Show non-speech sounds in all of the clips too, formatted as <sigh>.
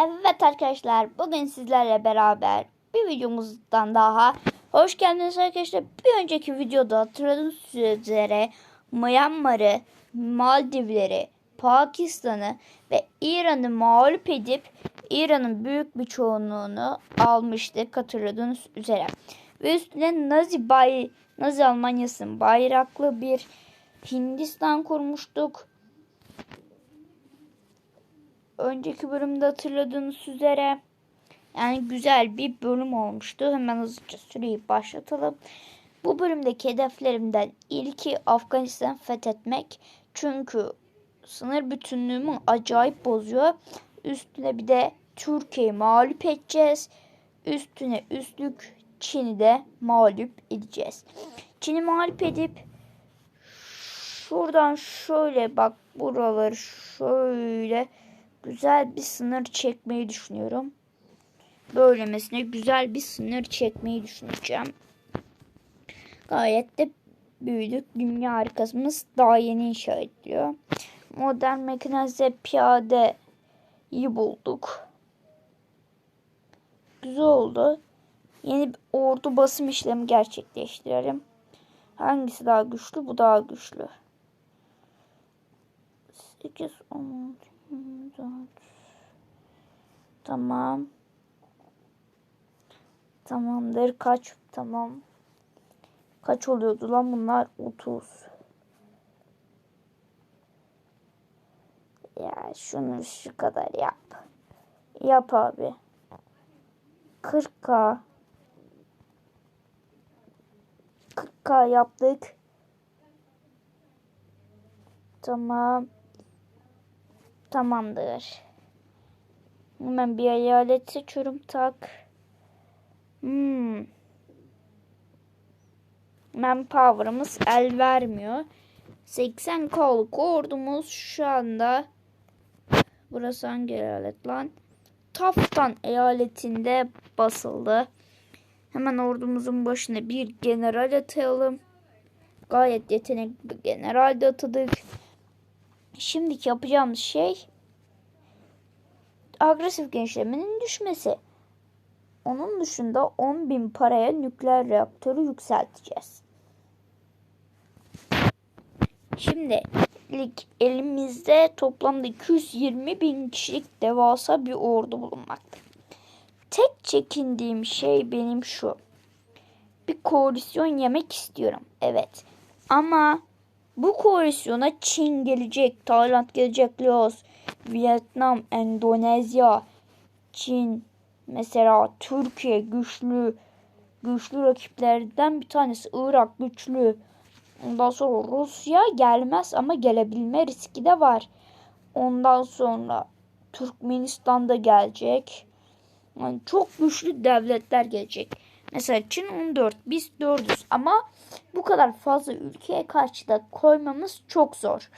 Evet arkadaşlar bugün sizlerle beraber bir videomuzdan daha hoş geldiniz arkadaşlar. Bir önceki videoda hatırladığınız üzere Myanmar'ı, Maldivleri, Pakistan'ı ve İran'ı mağlup edip İran'ın büyük bir çoğunluğunu almıştık hatırladığınız üzere. Ve üstüne Nazi, bay, Nazi Almanya'sının bayraklı bir Hindistan kurmuştuk önceki bölümde hatırladığınız üzere yani güzel bir bölüm olmuştu. Hemen hızlıca süreyi başlatalım. Bu bölümdeki hedeflerimden ilki Afganistan fethetmek. Çünkü sınır bütünlüğümü acayip bozuyor. Üstüne bir de Türkiye'yi mağlup edeceğiz. Üstüne üstlük Çin'i de mağlup edeceğiz. Çin'i mağlup edip şuradan şöyle bak buraları şöyle güzel bir sınır çekmeyi düşünüyorum. Böylemesine güzel bir sınır çekmeyi düşüneceğim. Gayet de büyüdük. Dünya harikasımız daha yeni inşa ediliyor. Modern mekanize piyadeyi bulduk. Güzel oldu. Yeni bir ordu basım işlemi gerçekleştirelim. Hangisi daha güçlü? Bu daha güçlü. 8, 10, 4. Tamam. Tamamdır. Kaç? Tamam. Kaç oluyordu lan bunlar? 30. Ya şunu şu kadar yap. Yap abi. 40k. 40k yaptık. Tamam. Tamamdır. Hemen bir eyalet seçiyorum. Tak. Hmm. Manpower'ımız el vermiyor. 80 koluk ordumuz şu anda burası hangi eyalet lan? Taftan eyaletinde basıldı. Hemen ordumuzun başına bir general atayalım. Gayet yetenekli bir general de atadık. Şimdiki yapacağımız şey agresif genişlemenin düşmesi. Onun dışında 10.000 paraya nükleer reaktörü yükselteceğiz. Şimdi ilk elimizde toplamda 220 bin kişilik devasa bir ordu bulunmakta. Tek çekindiğim şey benim şu. Bir koalisyon yemek istiyorum. Evet. Ama bu koalisyona Çin gelecek, Tayland gelecek, Laos, Vietnam, Endonezya, Çin, mesela Türkiye güçlü, güçlü rakiplerden bir tanesi Irak güçlü. Ondan sonra Rusya gelmez ama gelebilme riski de var. Ondan sonra Türkmenistan da gelecek. Yani çok güçlü devletler gelecek. Mesela Çin 14, biz 400 ama bu kadar fazla ülkeye karşı da koymamız çok zor.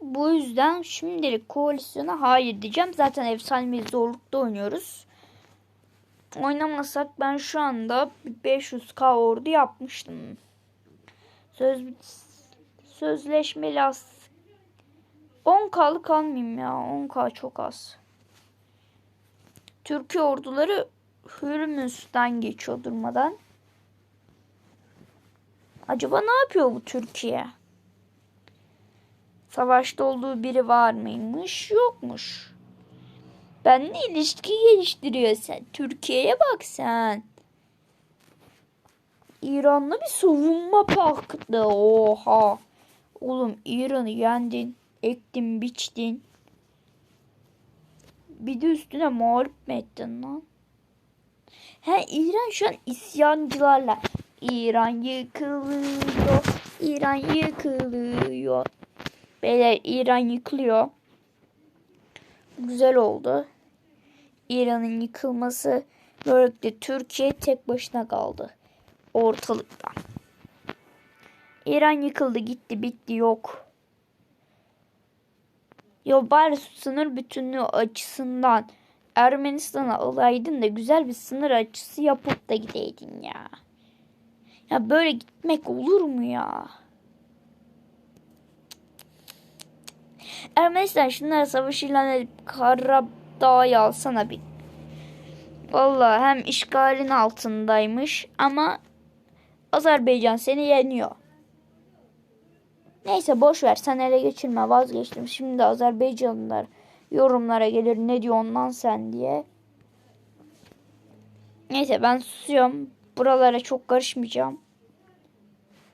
Bu yüzden şimdilik koalisyona hayır diyeceğim. Zaten efsanevi zorlukta oynuyoruz. Oynamasak ben şu anda 500k ordu yapmıştım. Söz sözleşmeli az 10k'lık almayayım ya. 10k çok az. Türkiye orduları Hürmüz'den geçiyor durmadan. Acaba ne yapıyor bu Türkiye? Savaşta olduğu biri var mıymış? Yokmuş. Benle ilişki geliştiriyor sen. Türkiye'ye bak sen. İran'la bir savunma paktı. Oha. Oğlum İran'ı yendin. Ektin, biçtin. Bir de üstüne mağlup mu ettin lan? He İran şu an isyancılarla. İran yıkılıyor. İran yıkılıyor. Beyler İran yıkılıyor. Güzel oldu. İran'ın yıkılması böylelikle Türkiye tek başına kaldı. Ortalıkta. İran yıkıldı gitti bitti yok. Ya bari sınır bütünlüğü açısından Ermenistan'a alaydın da güzel bir sınır açısı yapıp da gideydin ya. Ya böyle gitmek olur mu ya? Ermenistan şunlara savaş ilan edip Karab dağı alsana bir. Vallahi hem işgalin altındaymış ama Azerbaycan seni yeniyor. Neyse boş ver sen ele geçirme vazgeçtim. Şimdi Azerbaycanlılar yorumlara gelir ne diyor ondan sen diye. Neyse ben susuyorum. Buralara çok karışmayacağım.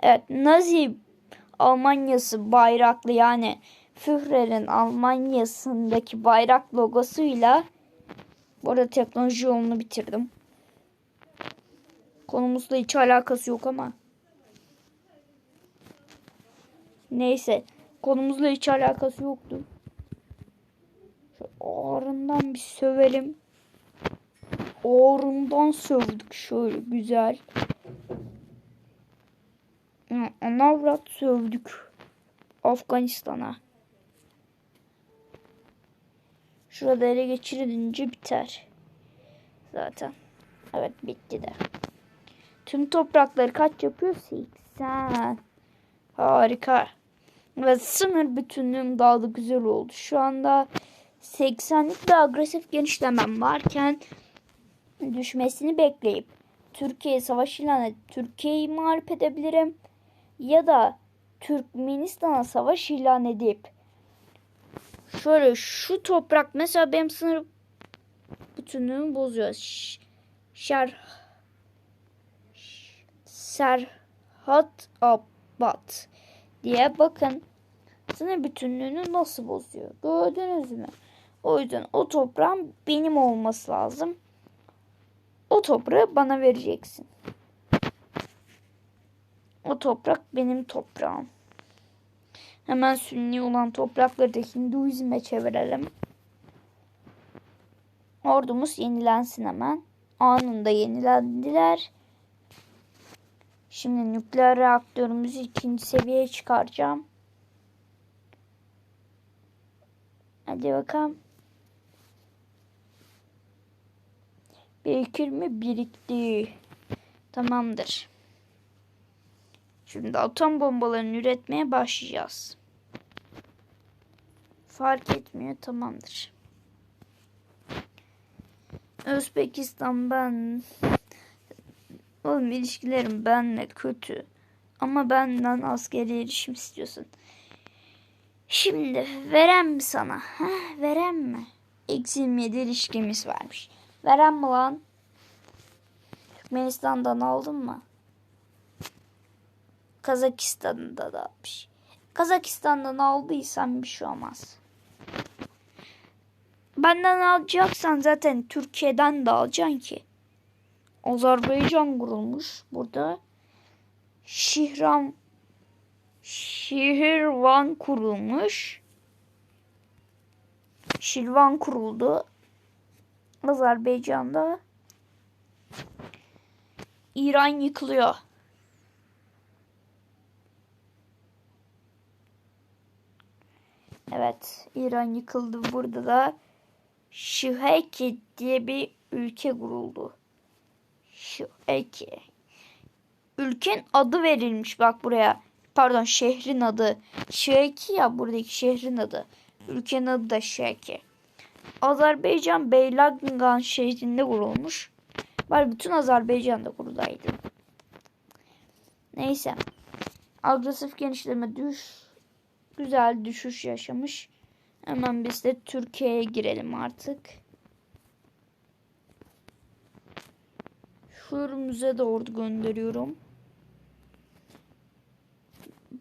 Evet Nazi Almanyası bayraklı yani Führer'in Almanya'sındaki bayrak logosuyla bu arada teknoloji yolunu bitirdim. Konumuzla hiç alakası yok ama. Neyse. Konumuzla hiç alakası yoktu. Şu ağrından bir sövelim. Ağrından sövdük şöyle güzel. Anavrat sövdük. Afganistan'a. Şurada ele geçirilince biter. Zaten. Evet bitti de. Tüm toprakları kaç yapıyor? 80. Harika. Ve sınır bütünlüğüm daha da güzel oldu. Şu anda 80'lik bir agresif genişlemem varken düşmesini bekleyip Türkiye savaş ilan edip Türkiye'yi mağlup edebilirim. Ya da Türkmenistan'a savaş ilan edip şöyle şu toprak mesela benim sınır bütünlüğümü bozuyor. Şer Serhat Abad diye bakın sınır bütünlüğünü nasıl bozuyor. Gördünüz mü? O yüzden o toprağın benim olması lazım. O toprağı bana vereceksin. O toprak benim toprağım. Hemen sünni olan toprakları da Hinduizme çevirelim. Ordumuz yenilensin hemen. Anında yenilendiler. Şimdi nükleer reaktörümüzü ikinci seviyeye çıkaracağım. Hadi bakalım. Birikir mi? Birikti. Tamamdır. Şimdi atom bombalarını üretmeye başlayacağız. Fark etmiyor. Tamamdır. Özbekistan ben Oğlum ilişkilerim benle kötü. Ama benden askeri erişim istiyorsun. Şimdi verem mi sana? Heh, verem mi? Eksi 27 ilişkimiz varmış. Verem mi lan? Türkmenistan'dan aldın mı? Kazakistan'da da almış. Kazakistan'dan aldıysan bir şey olmaz. Benden alacaksan zaten Türkiye'den de alacaksın ki. Azerbaycan kurulmuş burada. Şihram Şehirvan kurulmuş. Şirvan kuruldu. Azerbaycan'da İran yıkılıyor. Evet, İran yıkıldı. Burada da Şiheki diye bir ülke kuruldu. Şiheki. Ülkenin adı verilmiş bak buraya. Pardon şehrin adı. Şiheki ya buradaki şehrin adı. Ülkenin adı da Şiheki. Azerbaycan Beylagan şehrinde kurulmuş. Var bütün Azerbaycan'da kurulaydı. Neyse. Agresif genişleme düş güzel düşüş yaşamış. Hemen biz de Türkiye'ye girelim artık. De ordu gönderiyorum.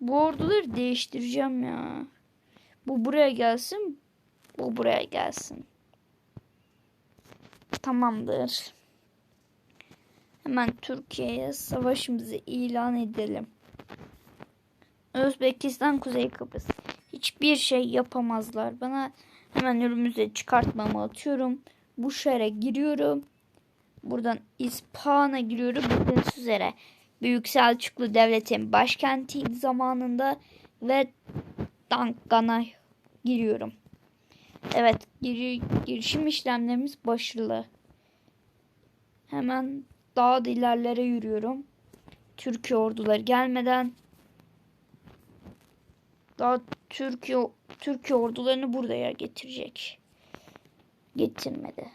Bu orduları değiştireceğim ya. Bu buraya gelsin. Bu buraya gelsin. Tamamdır. Hemen Türkiye'ye savaşımızı ilan edelim. Özbekistan, Kuzey Kıbrıs. Hiçbir şey yapamazlar. Bana hemen önümüze çıkartmamı atıyorum. Bu şehre giriyorum. Buradan İspahan'a giriyorum. Bildiğiniz üzere Büyük Selçuklu Devleti'nin başkentiydi zamanında ve Dankan'a giriyorum. Evet gir girişim işlemlerimiz başarılı. Hemen daha da ilerlere yürüyorum. Türkiye orduları gelmeden daha Türkiye Türkiye ordularını buraya getirecek. Getirmedi.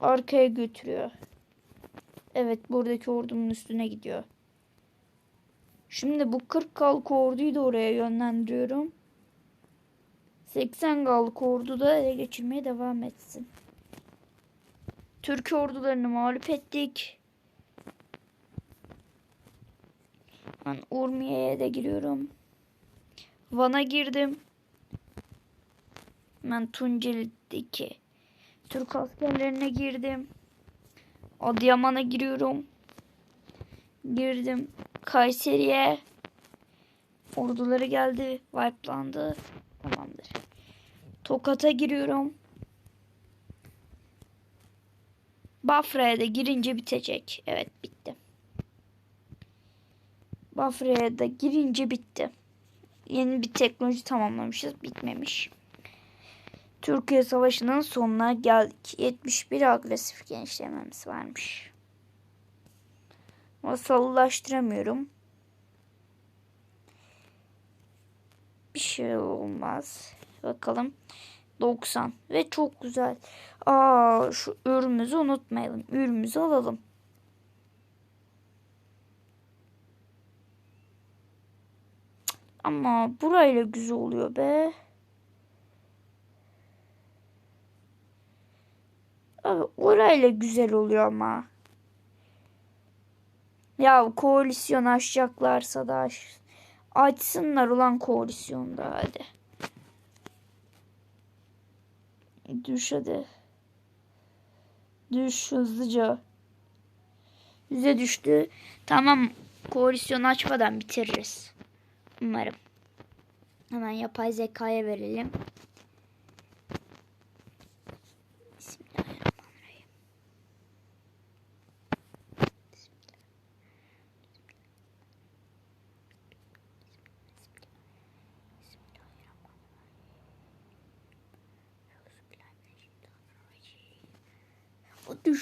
Arkaya götürüyor. Evet buradaki ordunun üstüne gidiyor. Şimdi bu 40 kalk orduyu da oraya yönlendiriyorum. 80 kalk ordu da ele geçirmeye devam etsin. Türk ordularını mağlup ettik. Ben Urmiye'ye de giriyorum. Van'a girdim. Ben Tunceli'deki Türk askerlerine girdim. Adıyaman'a giriyorum. Girdim. Kayseri'ye. Orduları geldi. Wipe'landı. Tamamdır. Tokat'a giriyorum. Bafra'ya da girince bitecek. Evet bitti. Bafra'ya da girince bitti. Yeni bir teknoloji tamamlamışız. Bitmemiş. Türkiye Savaşı'nın sonuna geldik. 71 agresif genişlememiz varmış. Masallaştıramıyorum. Bir şey olmaz. Bakalım. 90 ve çok güzel. Aa şu ürümüzü unutmayalım. Ürümüzü alalım. Ama burayla güzel oluyor be. Abi orayla güzel oluyor ama. Ya koalisyon açacaklarsa da aç. açsınlar ulan koalisyonda hadi. Düş hadi. Düş hızlıca. Yüze düştü. Tamam koalisyon açmadan bitiririz. Umarım. Hemen yapay zekaya verelim.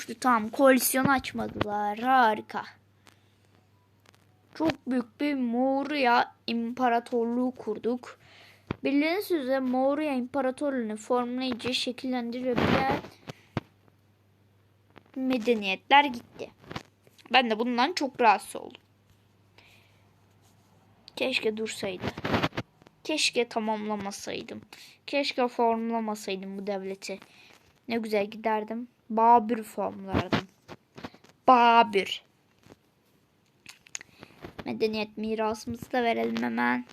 Düştü tamam koalisyon açmadılar harika. Çok büyük bir Moğolya İmparatorluğu kurduk. Bildiğiniz üzere Moğolya İmparatorluğu'nu formlayıcı şekillendirebilen medeniyetler gitti. Ben de bundan çok rahatsız oldum. Keşke dursaydı. Keşke tamamlamasaydım. Keşke formlamasaydım bu devleti. Ne güzel giderdim. Babür formlardım. Babür. Medeniyet mirasımızı da verelim hemen.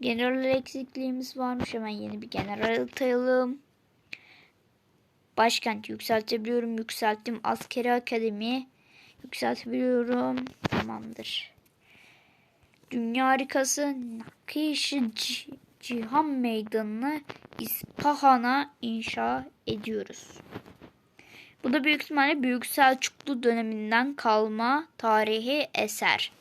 General eksikliğimiz varmış. Hemen yeni bir general atayalım. Başkent yükseltebiliyorum. Yükselttim. Askeri akademi yükseltebiliyorum. Tamamdır. Dünya harikası Nakiş Cihan Meydanı'nı İspahan'a inşa ediyoruz. Bu da büyük ihtimalle Büyük Selçuklu döneminden kalma tarihi eser.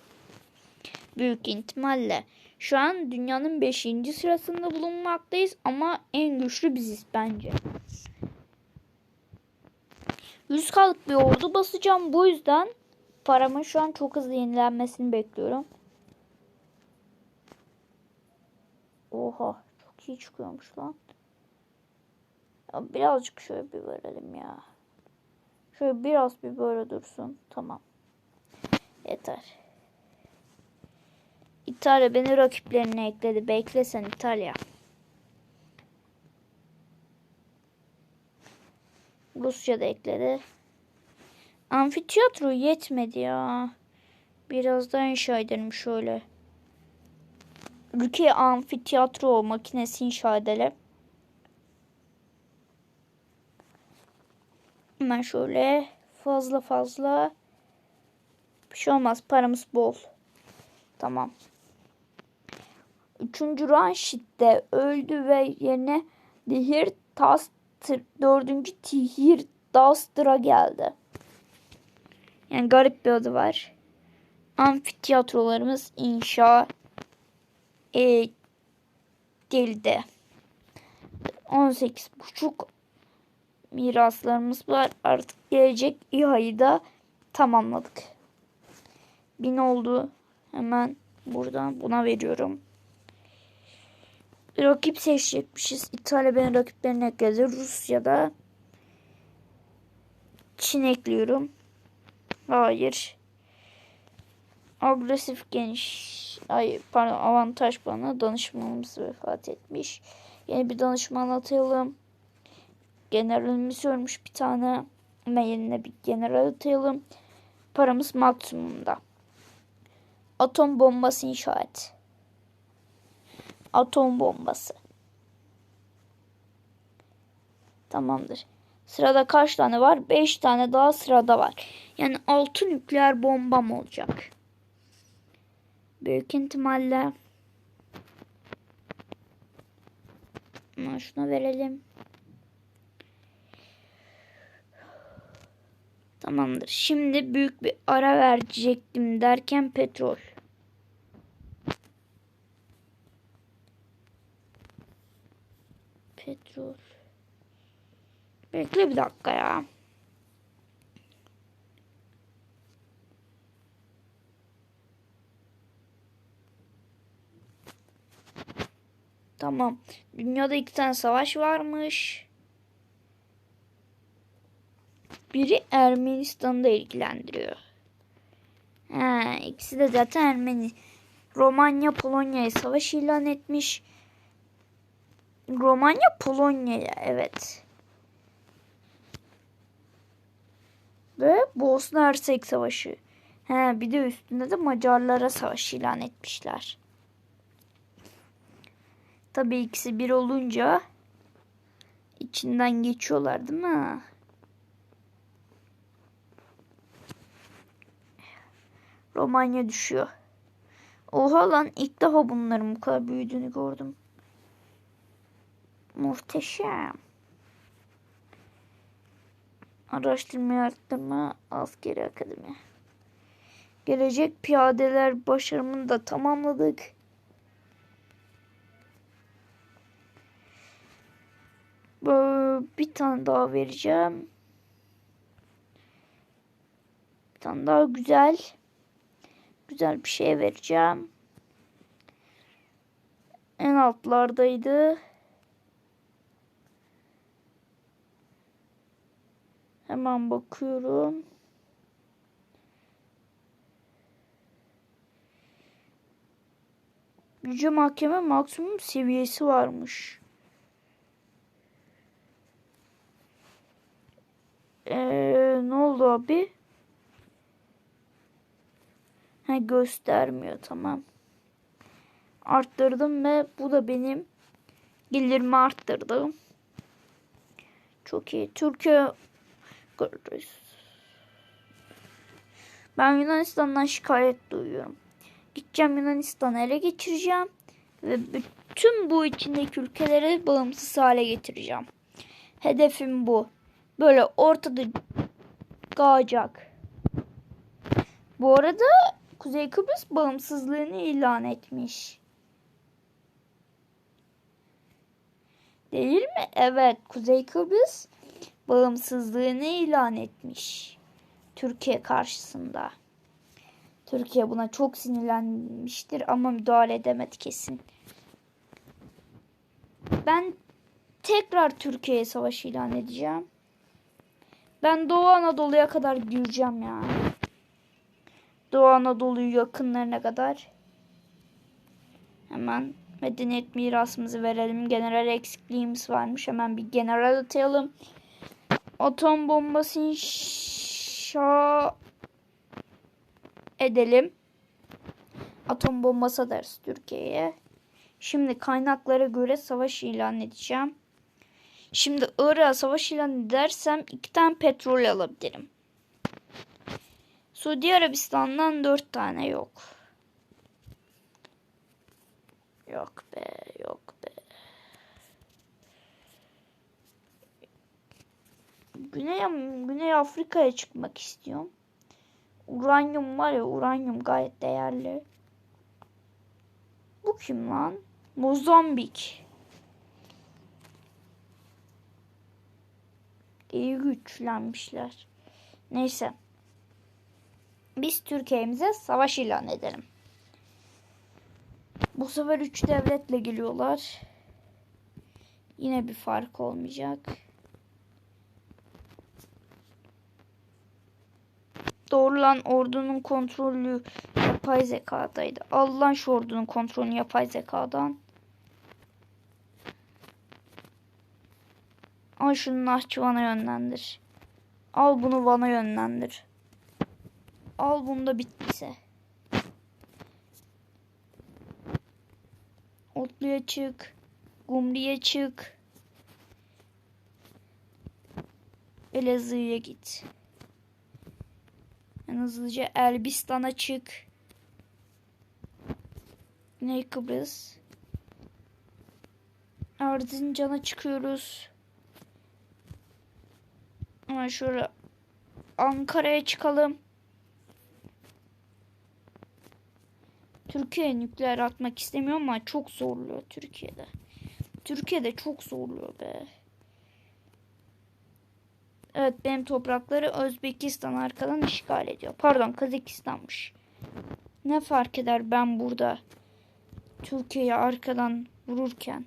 Büyük ihtimalle. Şu an dünyanın 5. sırasında bulunmaktayız ama en güçlü biziz bence. 100 kalık bir ordu basacağım. Bu yüzden paramın şu an çok hızlı yenilenmesini bekliyorum. Oha çok iyi çıkıyormuş lan. Birazcık şöyle bir verelim ya. Şöyle biraz bir böyle dursun. Tamam. Yeter. İtalya beni rakiplerine ekledi. Bekle sen İtalya. Rusya da ekledi. Amfiteyatro yetmedi ya. Biraz daha inşa edelim şöyle. Ülke amfiteyatro makinesi inşa edelim. Hemen şöyle fazla fazla bir şey olmaz paramız bol. Tamam. Üçüncü Ranşit de öldü ve yerine Dihir Tastır, dördüncü Tihir Dastıra geldi. Yani garip bir adı var. Amfiteyatrolarımız inşa edildi. 18 buçuk miraslarımız var. Artık gelecek İHA'yı da tamamladık. Bin oldu. Hemen buradan buna veriyorum. rakip seçecekmişiz. İtalya benim rakiplerini ekledi. Rusya'da Çin ekliyorum. Hayır. Agresif geniş. Ay pardon avantaj bana. Danışmanımız vefat etmiş. Yeni bir danışman atayalım. Generalimiz ölmüş bir tane. Hemen yerine bir general atayalım. Paramız maksimumda. Atom bombası inşa et. Atom bombası. Tamamdır. Sırada kaç tane var? 5 tane daha sırada var. Yani 6 nükleer bombam olacak. Büyük ihtimalle şuna verelim. Tamamdır. Şimdi büyük bir ara verecektim derken petrol. Petrol. Bekle bir dakika ya. Tamam. Dünyada iki tane savaş varmış. Biri Ermenistan'da ilgilendiriyor. Ha, ikisi de zaten Ermeni. Romanya Polonya'ya savaş ilan etmiş. Romanya Polonya'ya evet. Ve Bosna Hersek Savaşı. He, bir de üstünde de Macarlara savaş ilan etmişler. Tabii ikisi bir olunca içinden geçiyorlar değil mi? Romanya düşüyor. Oha lan ilk defa bunların bu kadar büyüdüğünü gördüm. Muhteşem. Araştırma arttırma askeri akademi. Gelecek piyadeler başarımını da tamamladık. Bir tane daha vereceğim. Bir tane daha güzel. Güzel bir şey vereceğim. En altlardaydı. Hemen bakıyorum. Yüce Mahkeme maksimum seviyesi varmış. Ee, ne oldu abi? Ha, göstermiyor tamam. Arttırdım ve bu da benim gelirimi arttırdım. Çok iyi. Türkiye ben Yunanistan'dan şikayet duyuyorum. Gideceğim Yunanistan'ı ele geçireceğim ve bütün bu içindeki ülkeleri bağımsız hale getireceğim. Hedefim bu. Böyle ortada kalacak. Bu arada Kuzey Kıbrıs bağımsızlığını ilan etmiş. Değil mi? Evet, Kuzey Kıbrıs bağımsızlığını ilan etmiş. Türkiye karşısında. Türkiye buna çok sinirlenmiştir ama müdahale edemedi kesin. Ben tekrar Türkiye'ye savaş ilan edeceğim. Ben Doğu Anadolu'ya kadar gireceğim ya. Doğu Anadolu'yu yakınlarına kadar. Hemen medeniyet mirasımızı verelim. General eksikliğimiz varmış. Hemen bir general atayalım. Atom bombası inşa edelim. Atom bombası ders Türkiye'ye. Şimdi kaynaklara göre savaş ilan edeceğim. Şimdi Irak'a savaş ilan edersem iki tane petrol alabilirim. Suudi Arabistan'dan dört tane yok. Yok be, yok be. Güney, Güney Afrika'ya çıkmak istiyorum. Uranyum var ya, uranyum gayet değerli. Bu kim lan? Mozambik. İyi güçlenmişler. Neyse. Biz Türkiye'mize savaş ilan edelim. Bu sefer üç devletle geliyorlar. Yine bir fark olmayacak. Doğrulan ordunun kontrolü yapay zekadaydı. Al lan şu ordunun kontrolünü yapay zekadan. Al şunu Nahçıvan'a yönlendir. Al bunu Van'a yönlendir. Al bunu da bittiyse. Otlu'ya çık. Gumri'ye çık. Elazığ'a git. En hızlıca Elbistan'a çık. Güney Kıbrıs. Erzincan'a çıkıyoruz. Ama şöyle Ankara'ya çıkalım. Türkiye nükleer atmak istemiyor ama çok zorluyor Türkiye'de. Türkiye'de çok zorluyor be. Evet benim toprakları Özbekistan arkadan işgal ediyor. Pardon Kazakistan'mış. Ne fark eder ben burada Türkiye'yi arkadan vururken.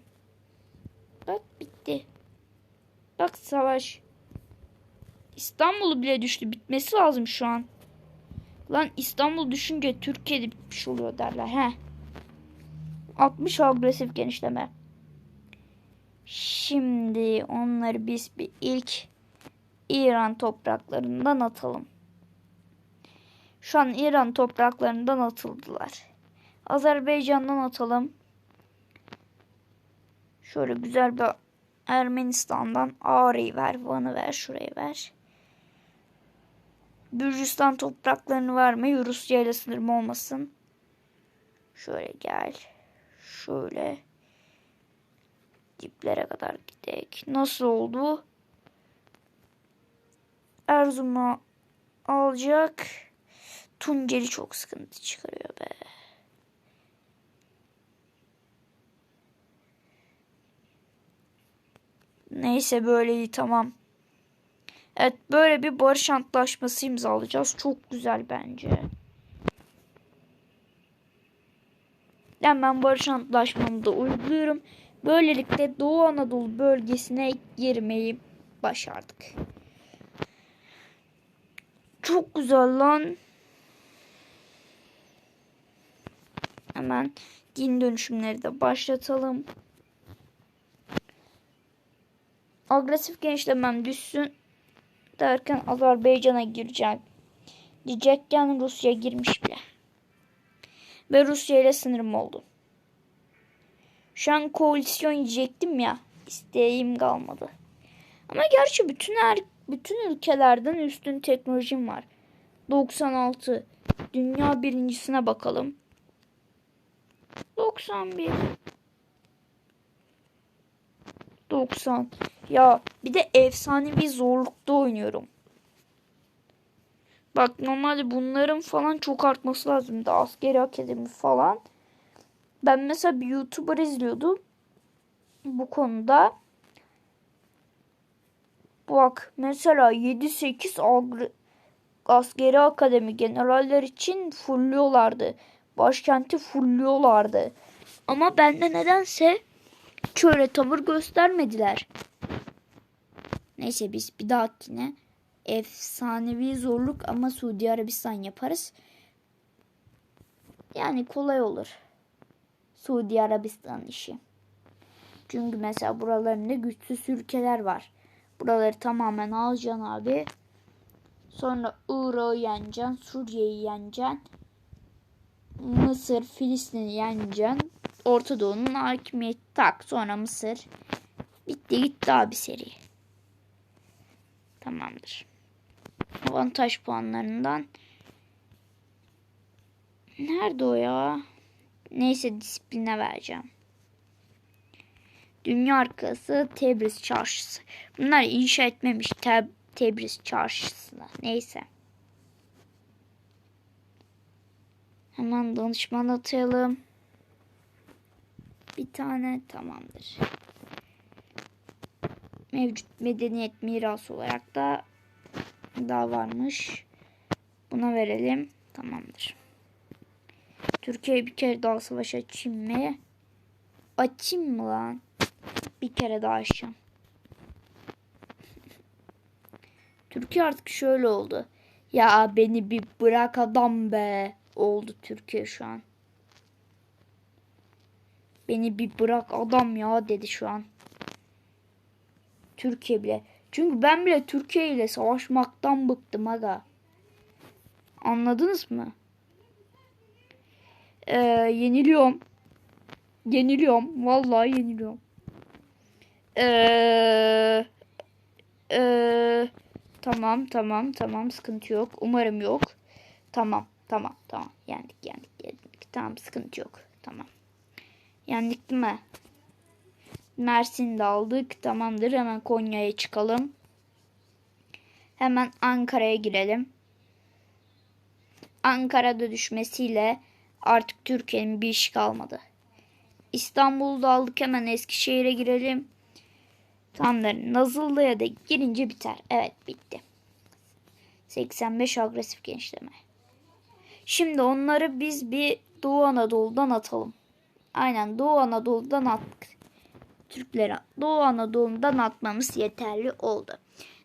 Bak bitti. Bak savaş. İstanbul'u bile düştü. Bitmesi lazım şu an. Lan İstanbul düşünce Türkiye'de bitmiş oluyor derler. He. 60 agresif genişleme. Şimdi onları biz bir ilk İran topraklarından atalım. Şu an İran topraklarından atıldılar. Azerbaycan'dan atalım. Şöyle güzel bir Ermenistan'dan Ağrı'yı ver, Van'ı ver, şurayı ver. Gürcistan topraklarını verme. Rusya ile sınırım olmasın. Şöyle gel. Şöyle. Diplere kadar gidek. Nasıl oldu? Erzurum'u alacak. Tunceli çok sıkıntı çıkarıyor be. Neyse böyle iyi tamam. Evet böyle bir barış antlaşması imzalayacağız. Çok güzel bence. Hemen barış antlaşmamı da uyguluyorum. Böylelikle Doğu Anadolu bölgesine girmeyi başardık. Çok güzel lan. Hemen din dönüşümleri de başlatalım. Agresif genişlemem düşsün derken Azerbaycan'a girecek. Diyecekken Rusya girmiş bile. Ve Rusya ile sınırım oldu. Şu an koalisyon yiyecektim ya. İsteğim kalmadı. Ama gerçi bütün her bütün ülkelerden üstün teknolojim var. 96. Dünya birincisine bakalım. 91. 90. Ya bir de efsanevi zorlukta oynuyorum. Bak normalde bunların falan çok artması lazımdı. Askeri akademi falan. Ben mesela bir YouTuber izliyordum. Bu konuda. Bak mesela 7-8 askeri akademi generaller için fulluyorlardı. Başkenti fulluyorlardı. Ama bende nedense şöyle tavır göstermediler. Neyse biz bir dahakine efsanevi zorluk ama Suudi Arabistan yaparız. Yani kolay olur. Suudi Arabistan işi. Çünkü mesela buralarında güçsüz ülkeler var. Buraları tamamen alacaksın abi. Sonra Irak'ı yeneceksin. Suriye'yi yeneceksin. Mısır, Filistin'i yeneceksin. Orta Doğu'nun hakimiyeti tak. Sonra Mısır. Bitti gitti abi seri. Tamamdır. Avantaj puanlarından. Nerede o ya? Neyse disipline vereceğim. Dünya arkası Tebriz çarşısı. Bunlar inşa etmemiş Te Tebriz çarşısını. Neyse. Hemen danışman atayalım. Bir tane tamamdır. Mevcut medeniyet mirası olarak da daha varmış. Buna verelim. Tamamdır. Türkiye bir kere daha savaş açayım mı? Açayım mı lan? Bir kere daha açacağım. <laughs> Türkiye artık şöyle oldu. Ya beni bir bırak adam be. Oldu Türkiye şu an. Beni bir bırak adam ya dedi şu an. Türkiye bile. Çünkü ben bile Türkiye ile savaşmaktan bıktım aga. Anladınız mı? Ee, yeniliyorum. Yeniliyorum. Vallahi yeniliyorum. Ee, ee, tamam tamam tamam sıkıntı yok. Umarım yok. Tamam tamam tamam. Yendik yendik yendik. Tamam sıkıntı yok. Tamam. Yendik değil mi? Mersin'de de aldık. Tamamdır. Hemen Konya'ya çıkalım. Hemen Ankara'ya girelim. Ankara'da düşmesiyle artık Türkiye'nin bir işi kalmadı. İstanbul'da aldık hemen Eskişehir'e girelim. Tamamdır. Nazıllı'ya da girince biter. Evet bitti. 85 agresif genişleme. Şimdi onları biz bir Doğu Anadolu'dan atalım. Aynen Doğu Anadolu'dan attık. Türklere Doğu Anadolu'dan atmamız yeterli oldu.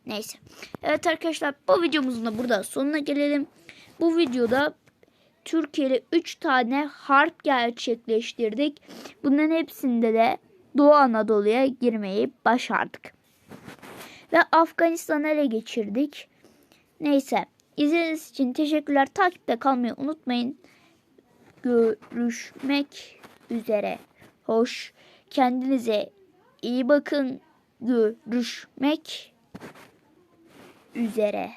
Neyse. Evet arkadaşlar bu videomuzun da burada sonuna gelelim. Bu videoda Türkiye'de 3 tane harp gerçekleştirdik. Bunların hepsinde de Doğu Anadolu'ya girmeyi başardık. Ve Afganistan'ı ele geçirdik. Neyse. İzlediğiniz için teşekkürler. Takipte kalmayı unutmayın. Görüşmek üzere. Hoş. Kendinize iyi bakın. Görüşmek üzere.